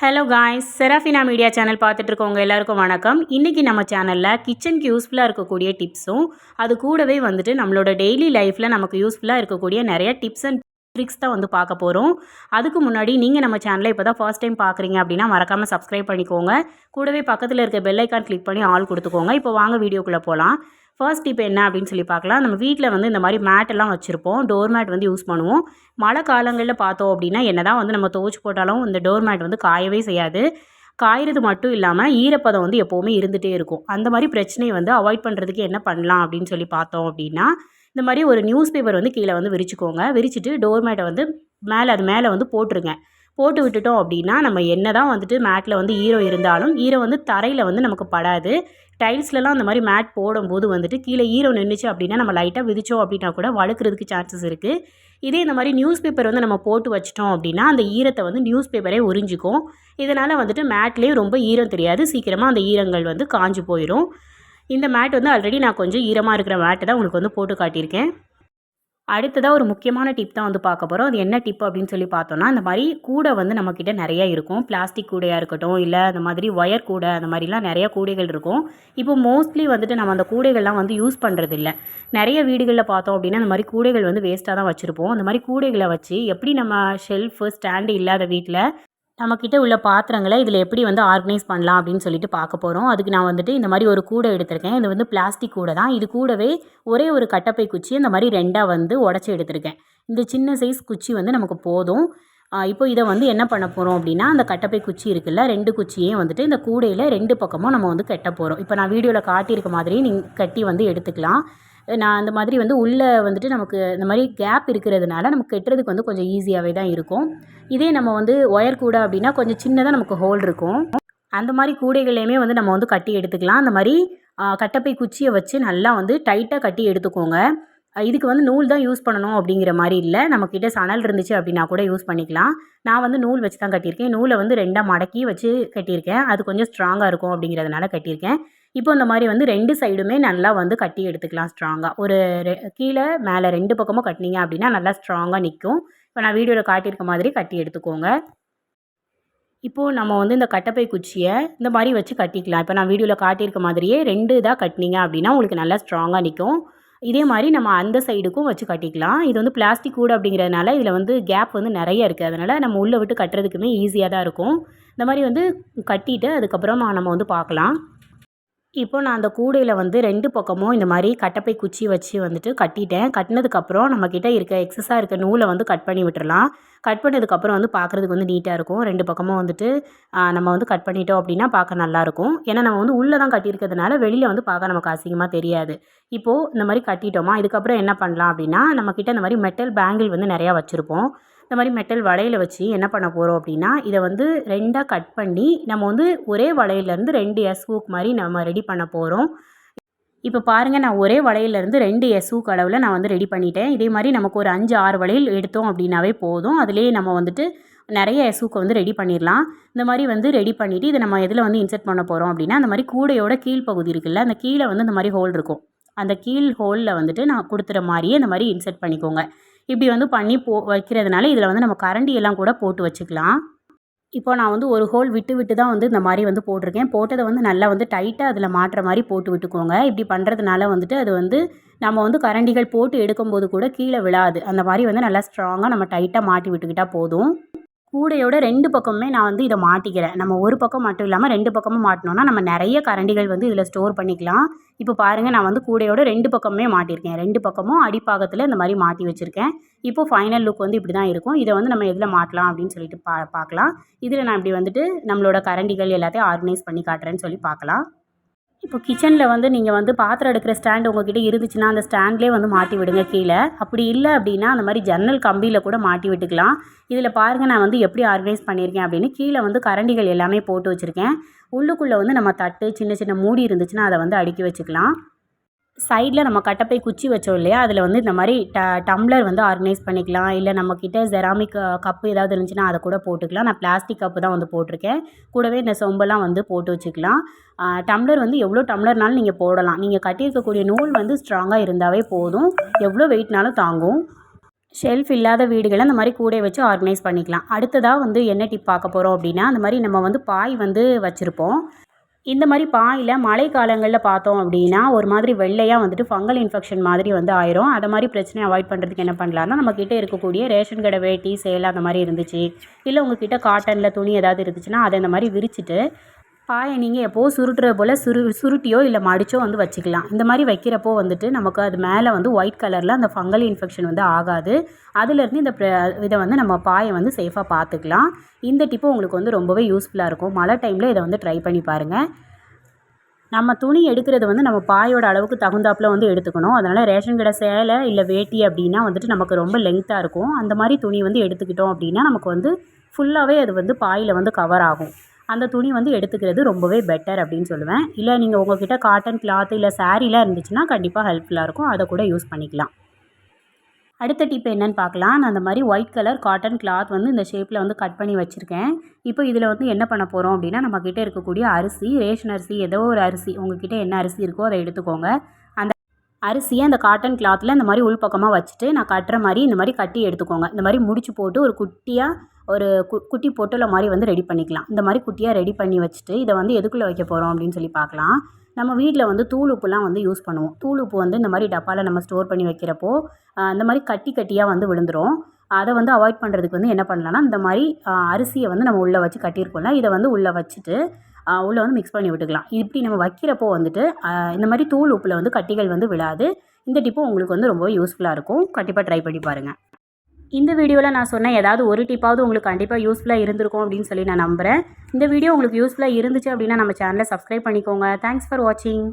Hello guys Serafina media channel பார்த்துட்டு இருக்கவங்க எல்லாருக்கும் வணக்கம். இன்றைக்கி நம்ம சேனலில் கிச்சனுக்கு யூஸ்ஃபுல்லாக இருக்கக்கூடிய டிப்ஸும் அது கூடவே வந்துட்டு நம்மளோட டெய்லி லைஃப்பில் நமக்கு யூஸ்ஃபுல்லாக இருக்கக்கூடிய நிறைய டிப்ஸ் அண்ட் ட்ரிக்ஸ் தான் வந்து பார்க்க போகிறோம் அதுக்கு முன்னாடி நீங்கள் நம்ம சேனலை இப்போ தான் ஃபர்ஸ்ட் டைம் பார்க்குறீங்க அப்படின்னா மறக்காமல் சப்ஸ்கிரைப் பண்ணிக்கோங்க. கூடவே பக்கத்தில் இருக்க பெல் ஐக்கான் கிளிக் பண்ணி ஆல் கொடுத்துக்கோங்க. இப்போ வாங்க வீடியோக்குள்ளே போகலாம் ஃபர்ஸ்ட் இப்போ என்ன அப்படின்னு சொல்லி பார்க்கலாம். நம்ம வீட்டில் வந்து இந்த மாதிரி மேட்டெல்லாம் வச்சுருப்போம். டோர் மேட் வந்து யூஸ் பண்ணுவோம். மழை காலங்களில் பார்த்தோம் அப்படின்னா என்ன தான் வந்து நம்ம துவச்சி போட்டாலும் இந்த டோர் மேட் வந்து காயவே செய்யாது. காயிறது மட்டும் இல்லாமல் ஈரப்பதம் வந்து எப்போவுமே இருந்துகிட்டே இருக்கும். அந்த மாதிரி பிரச்சனையை வந்து அவாய்ட் பண்ணுறதுக்கு என்ன பண்ணலாம் அப்படின்னு சொல்லி பார்த்தோம் அப்படின்னா இந்த மாதிரி ஒரு நியூஸ் பேப்பர் வந்து கீழே வந்து விரிச்சுக்கோங்க. விரிச்சிட்டு டோர் மேட்டை வந்து மேலே அது மேலே வந்து போட்டுருங்க. போட்டு விட்டுட்டோம் அப்படின்னா நம்ம என்ன தான் வந்துட்டு மேட்டில் வந்து ஈரம் இருந்தாலும் ஈரம் வந்து தரையில் வந்து நமக்கு படாது. டைல்ஸ்லலாம் அந்த மாதிரி மேட் போடும்போது வந்துட்டு கீழே ஈரம் நின்றுச்சு அப்படின்னா நம்ம லைட்டாக விதிச்சோம் அப்படின்னா கூட வழுக்கிறதுக்கு சான்சஸ் இருக்குது இதே இந்த மாதிரி நியூஸ் பேப்பர் வந்து நம்ம போட்டு வச்சிட்டோம் அப்படின்னா அந்த ஈரத்தை வந்து நியூஸ் பேப்பரே உறிஞ்சிக்கும். இதனால் வந்துட்டு மேட்லேயும் ரொம்ப ஈரம் தெரியாது. சீக்கிரமாக அந்த ஈரங்கள் வந்து காஞ்சு போயிடும் இந்த மேட் வந்து ஆல்ரெடி நான் கொஞ்சம் ஈரமாக இருக்கிற மேட்டை தான் உங்களுக்கு வந்து போட்டு காட்டியிருக்கேன். அடுத்ததாக ஒரு முக்கியமான டிப் தான் வந்து பார்க்க போகிறோம் அது என்ன டிப் அப்படின்னு சொல்லி பார்த்தோன்னா இந்த மாதிரி கூடை வந்து நம்மக்கிட்ட நிறையா இருக்கும். பிளாஸ்டிக் கூடையாக இருக்கட்டும் இல்லை அந்த மாதிரி ஒயர் கூடை அந்த மாதிரிலாம் நிறைய கூடைகள் இருக்கும். இப்போ மோஸ்ட்லி வந்துட்டு நம்ம அந்த கூடைகள்லாம் வந்து யூஸ் பண்ணுறது இல்லை நிறைய வீடுகளில் பார்த்தோம் அப்படின்னா அந்த மாதிரி கூடைகள் வந்து வேஸ்ட்டாக தான் வச்சுருப்போம். அந்த மாதிரி கூடைகளை வச்சு எப்படி நம்ம ஷெல்ஃபு ஸ்டாண்டு இல்லாத வீட்டில் நம்மக்கிட்ட உள்ள பாத்திரங்களை இதில் எப்படி வந்து ஆர்கனைஸ் பண்ணலாம் அப்படின்னு சொல்லிட்டு பார்க்க போகிறோம் அதுக்கு நான் வந்துட்டு இந்த மாதிரி ஒரு கூடை எடுத்திருக்கேன். இது வந்து பிளாஸ்டிக் கூடை தான். இது கூடவே ஒரே ஒரு கட்டப்பை குச்சி இந்த மாதிரி ரெண்டாக வந்து உடச்சி எடுத்திருக்கேன். இந்த சின்ன சைஸ் குச்சி வந்து நமக்கு போதும். இப்போ இதை வந்து என்ன பண்ண போகிறோம் அப்படின்னா அந்த கட்டப்பை குச்சி இருக்குல்ல ரெண்டு குச்சியையும் வந்துட்டு இந்த கூடையில் ரெண்டு பக்கமும் நம்ம வந்து கட்ட போகிறோம் இப்போ நான் வீடியோவில் காட்டியிருக்க மாதிரி நீங்கள் கட்டி வந்து எடுத்துக்கலாம். நான் அந்த மாதிரி வந்து உள்ளே வந்துட்டு நமக்கு இந்த மாதிரி கேப் இருக்கிறதுனால நமக்கு கெட்டுறதுக்கு வந்து கொஞ்சம் ஈஸியாகவே தான் இருக்கும். இதே நம்ம வந்து ஒயர் கூடை அப்படின்னா கொஞ்சம் சின்னதாக நமக்கு ஹோல் இருக்கும். அந்த மாதிரி கூடைகளையுமே வந்து நம்ம வந்து கட்டி எடுத்துக்கலாம். அந்த மாதிரி கட்டப்பை குச்சியை வச்சு நல்லா வந்து டைட்டாக கட்டி எடுத்துக்கோங்க. இதுக்கு வந்து நூல் தான் யூஸ் பண்ணணும் அப்படிங்கிற மாதிரி இல்லை. நம்மக்கிட்ட சணல் இருந்துச்சு அப்படின்னா கூட யூஸ் பண்ணிக்கலாம். நான் வந்து நூல் வச்சு தான் கட்டியிருக்கேன். நூலை வந்து ரெண்டாக மடக்கி வச்சு கட்டியிருக்கேன். அது கொஞ்சம் ஸ்ட்ராங்காக இருக்கும் அப்படிங்கிறதுனால கட்டியிருக்கேன். இப்போ இந்த மாதிரி வந்து ரெண்டு சைடுமே நல்லா வந்து கட்டி எடுத்துக்கலாம் ஸ்ட்ராங்காக ஒரு கீழே மேலே ரெண்டு பக்கமும் கட்டினீங்க அப்படின்னா நல்லா ஸ்ட்ராங்காக நிற்கும் இப்போ நான் வீடியோவில் காட்டியிருக்க மாதிரி கட்டி எடுத்துக்கோங்க. இப்போது நம்ம வந்து இந்த கட்டப்பை குச்சியை இந்த மாதிரி வச்சு கட்டிக்கலாம். இப்போ நான் வீடியோவில் காட்டியிருக்க மாதிரியே ரெண்டு இதாக கட்டினீங்க அப்படின்னா உங்களுக்கு நல்லா ஸ்ட்ராங்காக நிற்கும் இதே மாதிரி நம்ம அந்த சைடுக்கும் வச்சு கட்டிக்கலாம். இது வந்து பிளாஸ்டிக் கூட அப்படிங்கிறதுனால இதில் வந்து கேப் வந்து நிறைய இருக்குது அதனால் நம்ம உள்ளே விட்டு கட்டுறதுக்குமே ஈஸியாக தான் இருக்கும். இந்த மாதிரி வந்து கட்டிட்டு அதுக்கப்புறமா நம்ம வந்து பார்க்கலாம். இப்போ நான் அந்த கூடையில் வந்து ரெண்டு பக்கமும் இந்த மாதிரி கட்டப்பை குச்சி வச்சு வந்துட்டு கட்டிட்டேன். கட்டினதுக்கப்புறம் நம்மக்கிட்ட இருக்க எக்ஸஸாக இருக்க நூலை வந்து கட் பண்ணி விட்டுறலாம். கட் பண்ணதுக்கப்புறம் வந்து பார்க்குறதுக்கு வந்து நீட்டாக இருக்கும். ரெண்டு பக்கமும் வந்துட்டு நம்ம வந்து கட் பண்ணிட்டோம் அப்படின்னா பார்க்க நல்லாயிருக்கும் ஏன்னா நம்ம வந்து உள்ளே தான் கட்டியிருக்கிறதுனால வெளியில் வந்து பார்க்க நமக்கு அசிங்கமாக தெரியாது. இப்போது இந்த மாதிரி கட்டிட்டோமா இதுக்கப்புறம் என்ன பண்ணலாம் அப்படின்னா நம்மக்கிட்ட இந்த மாதிரி மெட்டல் பேங்கிள் வந்து நிறையா வச்சுருப்போம். இந்த மாதிரி மெட்டல் வளையல வச்சு என்ன பண்ண போகிறோம் அப்படின்னா இதை வந்து ரெண்டாக கட் பண்ணி நம்ம வந்து ஒரே வளையலேருந்து ரெண்டு எஸ் ஹூக் மாதிரி நம்ம ரெடி பண்ண போகிறோம் இப்போ பாருங்கள் நான் ஒரே வளையலேருந்து ரெண்டு எஸ் ஹூக் அளவில் நான் வந்து ரெடி பண்ணிட்டேன். இதே மாதிரி நமக்கு ஒரு அஞ்சு ஆறு வளையல் எடுத்தோம் அப்படின்னாவே போதும். அதுலேயே நம்ம வந்துட்டு நிறைய எஸ்ஸூக்கை வந்து ரெடி பண்ணிடலாம். இந்த மாதிரி வந்து ரெடி பண்ணிவிட்டு இதை நம்ம எதில் வந்து இன்செர்ட் பண்ண போகிறோம் அப்படின்னா அந்த மாதிரி கூடையோட கீழ் பகுதி இருக்குல்ல அந்த கீழே வந்து இந்த மாதிரி ஹோல் இருக்கும். அந்த கீழ் ஹோலில் வந்துட்டு நான் கொடுத்துற மாதிரியே இந்த மாதிரி இன்செர்ட் பண்ணிக்கோங்க. இப்படி வந்து பண்ணி போ வைக்கிறதுனால இதில் வந்து நம்ம கரண்டி எல்லாம் கூட போட்டு வச்சுக்கலாம். இப்போ நான் வந்து ஒரு ஹோல் விட்டு விட்டு தான் வந்து இந்த மாதிரி வந்து போட்டிருக்கேன். போட்டதை வந்து நல்லா வந்து டைட்டாக அதில் மாட்டுற மாதிரி போட்டு விட்டுக்கோங்க. இப்படி பண்ணுறதுனால வந்துட்டு அது வந்து நம்ம வந்து கரண்டிகள் போட்டு எடுக்கும்போது கூட கீழே விழாது. அந்த மாதிரி வந்து நல்லா ஸ்ட்ராங்காக நம்ம டைட்டாக மாட்டி விட்டுக்கிட்டால் போதும். கூடையோட ரெண்டு பக்கமுமே நான் வந்து இதை மாட்டிக்கிறேன். நம்ம ஒரு பக்கம் மட்டும் இல்லாமல் ரெண்டு பக்கமும் மாட்டினோன்னா நம்ம நிறைய கரண்டிகள் வந்து இதில் ஸ்டோர் பண்ணிக்கலாம். இப்போ பாருங்கள் நான் வந்து கூடையோட ரெண்டு பக்கமுமே மாட்டியிருக்கேன். ரெண்டு பக்கமும் அடிப்பாகத்தில் இந்த மாதிரி மாட்டி வச்சுருக்கேன். இப்போ ஃபைனல் லுக் வந்து இப்படி தான் இருக்கும். இதை வந்து நம்ம எதில் மாட்டலாம் அப்படின்னு சொல்லிட்டு பா பார்க்கலாம். இதில் நான் இப்படி வந்துட்டு நம்மளோட கரண்டிகள் எல்லாத்தையும் ஆர்கனைஸ் பண்ணி காட்டுறேன்னு சொல்லி பார்க்கலாம். இப்போ கிச்சனில் வந்து நீங்கள் வந்து பாத்திரம் எடுக்கிற ஸ்டாண்ட் உங்ககிட்ட இருந்துச்சுன்னா அந்த ஸ்டாண்ட்லேயே வந்து மாட்டி விடுங்க கீழே. அப்படி இல்லை அப்படின்னா அந்த மாதிரி ஜன்னல் கம்பியில் கூட மாட்டி விட்டுக்கலாம். இதில் பாருங்கள் நான் வந்து எப்படி ஆர்கனைஸ் பண்ணியிருக்கேன் அப்படின்னு கீழே வந்து கரண்டிகள் எல்லாமே போட்டு வச்சுருக்கேன். உள்ளுக்குள்ளே வந்து நம்ம தட்டு சின்ன சின்ன மூடி இருந்துச்சுன்னா அதை வந்து அடுக்கி வச்சுக்கலாம். சைடில் நம்ம கட்டப்பை குச்சி வச்சோம் இல்லையா? அதில் வந்து இந்த மாதிரி ட டம்ளர் வந்து ஆர்கனைஸ் பண்ணிக்கலாம். இல்லை நம்மக்கிட்ட ஜெராமிக் கப்பு ஏதாவது இருந்துச்சுன்னா அதை கூட போட்டுக்கலாம். நான் பிளாஸ்டிக் கப்பு தான் வந்து போட்டிருக்கேன். கூடவே இந்த சொம்பெல்லாம் வந்து போட்டு வச்சுக்கலாம். டம்ளர் வந்து எவ்வளோ டம்ளர்னாலும் நீங்கள் போடலாம். நீங்கள் கட்டியிருக்கக்கூடிய நூல் வந்து ஸ்ட்ராங்காக இருந்தாவே போதும். எவ்வளோ வெயிட்னாலும் தாங்கும். ஷெல்ஃப் இல்லாத வீடுகளை அந்த மாதிரி கூடை வச்சு ஆர்கனைஸ் பண்ணிக்கலாம். அடுத்ததாக வந்து என்ன டிப் பார்க்க போகிறோம் அப்படின்னா அந்த மாதிரி நம்ம வந்து பாய் வந்து வச்சுருப்போம். இந்த மாதிரி பாயில் மழை காலங்களில் பார்த்தோம் அப்படின்னா ஒரு மாதிரி வெள்ளையாக வந்துட்டு ஃபங்கல் இன்ஃபெக்ஷன் மாதிரி வந்து ஆயிரும். அதை மாதிரி பிரச்சனையை அவாய்ட் பண்ணுறதுக்கு என்ன பண்ணலான்னா நம்மக்கிட்ட இருக்கக்கூடிய ரேஷன் கடை வேட்டி சேலை அந்த மாதிரி இருந்துச்சு. இல்லை உங்ககிட்ட காட்டனில் துணி ஏதாவது இருந்துச்சுன்னா அதை இந்த மாதிரி விரிச்சிட்டு பாயை நீங்கள் எப்போது சுருட்டுற போல் சுரு சுருட்டியோ இல்லை மடிச்சோ வந்து வச்சுக்கலாம். இந்த மாதிரி வைக்கிறப்போ வந்துட்டு நமக்கு அது மேலே வந்து ஒயிட் கலரில் அந்த ஃபங்கல் இன்ஃபெக்ஷன் வந்து ஆகாது. அதுலேருந்து இந்த ப்ர- இதை வந்து நம்ம பாயை வந்து சேஃபாக பார்த்துக்கலாம் இந்த டிப்பு உங்களுக்கு வந்து ரொம்பவே யூஸ்ஃபுல்லாக இருக்கும். மழை டைமில் இதை வந்து ட்ரை பண்ணி பாருங்கள் நம்ம துணி எடுக்கிறது வந்து நம்ம பாயோட அளவுக்கு தகுந்தாப்புல வந்து எடுத்துக்கணும். அதனால் ரேஷன் கடை சேலை இல்லை வேட்டி அப்படின்னா வந்துட்டு நமக்கு ரொம்ப லெங்க்த்தாக இருக்கும். அந்த மாதிரி துணி வந்து எடுத்துக்கிட்டோம் அப்படின்னா நமக்கு வந்து ஃபுல்லாகவே அது வந்து பாயில் வந்து கவர் ஆகும். அந்த துணி வந்து எடுத்துக்கிறது ரொம்பவே பெட்டர் அப்படின்னு சொல்லுவேன். இல்லை நீங்கள் உங்ககிட்ட காட்டன் கிளாத் இல்லை சாரீலாம் இருந்துச்சுன்னா கண்டிப்பாக ஹெல்ப்ஃபுல்லாக இருக்கும். அதை கூட யூஸ் பண்ணிக்கலாம். அடுத்த டிப் என்னென்னு பார்க்கலாம். நான் அந்த மாதிரி ஒயிட் கலர் காட்டன் கிளாத் வந்து இந்த ஷேப்பில் வந்து கட் பண்ணி வச்சுருக்கேன். இப்போ இதில் வந்து என்ன பண்ண போகிறோம் அப்படின்னா நம்மக்கிட்ட இருக்கக்கூடிய அரிசி ரேஷன் அரிசி ஏதோ ஒரு அரிசி உங்ககிட்ட என்ன அரிசி இருக்கோ அதை எடுத்துக்கோங்க. அந்த அரிசியை அந்த காட்டன் கிளாத்தில் இந்த மாதிரி உள்பக்கமாக வச்சுட்டு நான் கட்டுற மாதிரி இந்த மாதிரி கட்டி எடுத்துக்கோங்க. இந்த மாதிரி முடிச்சு போட்டு ஒரு குட்டியாக ஒரு கு குட்டி பொட்டலை மாதிரி வந்து ரெடி பண்ணிக்கலாம். இந்த மாதிரி குட்டியாக ரெடி பண்ணி வச்சுட்டு இதை வந்து எதுக்குள்ளே வைக்க போகிறோம் அப்படின்னு சொல்லி பார்க்கலாம். நம்ம வீட்டில் வந்து தூள் உப்புலாம் வந்து யூஸ் பண்ணுவோம். தூள் உப்பு வந்து இந்த மாதிரி டப்பாவில் நம்ம ஸ்டோர் பண்ணி வைக்கிறப்போ இந்த மாதிரி கட்டி கட்டியாக வந்து விழுந்துடும் அதை வந்து அவாய்ட் பண்ணுறதுக்கு வந்து என்ன பண்ணலாம்னா இந்த மாதிரி அரிசியை வந்து நம்ம உள்ளே வச்சு கட்டியிருக்கோம்ல இதை வந்து உள்ளே வச்சுட்டு உள்ளே வந்து மிக்ஸ் பண்ணி விட்டுக்கலாம். இப்படி நம்ம வைக்கிறப்போ வந்துட்டு இந்த மாதிரி தூள் உப்பில் வந்து கட்டிகள் வந்து விழாது. இந்த டிப்பும் உங்களுக்கு வந்து ரொம்ப யூஸ்ஃபுல்லாக இருக்கும். கண்டிப்பாக ட்ரை பண்ணி பாருங்கள் இந்த வீடியோவில் நான் சொன்ன ஏதாவது ஒரு டிப்பாவது உங்களுக்கு கண்டிப்பாக யூஸ்ஃபுல்லாக இருந்திருக்கும் அப்படின்னு சொல்லி நான் நம்புகிறேன் இந்த வீடியோ உங்களுக்கு யூஸ்ஃபுல்லாக இருந்துச்சு அப்படின்னா நம்ம சேனலை சப்ஸ்கிரைப் பண்ணிக்கோங்க. தேங்க்ஸ் ஃபார் வாட்சிங்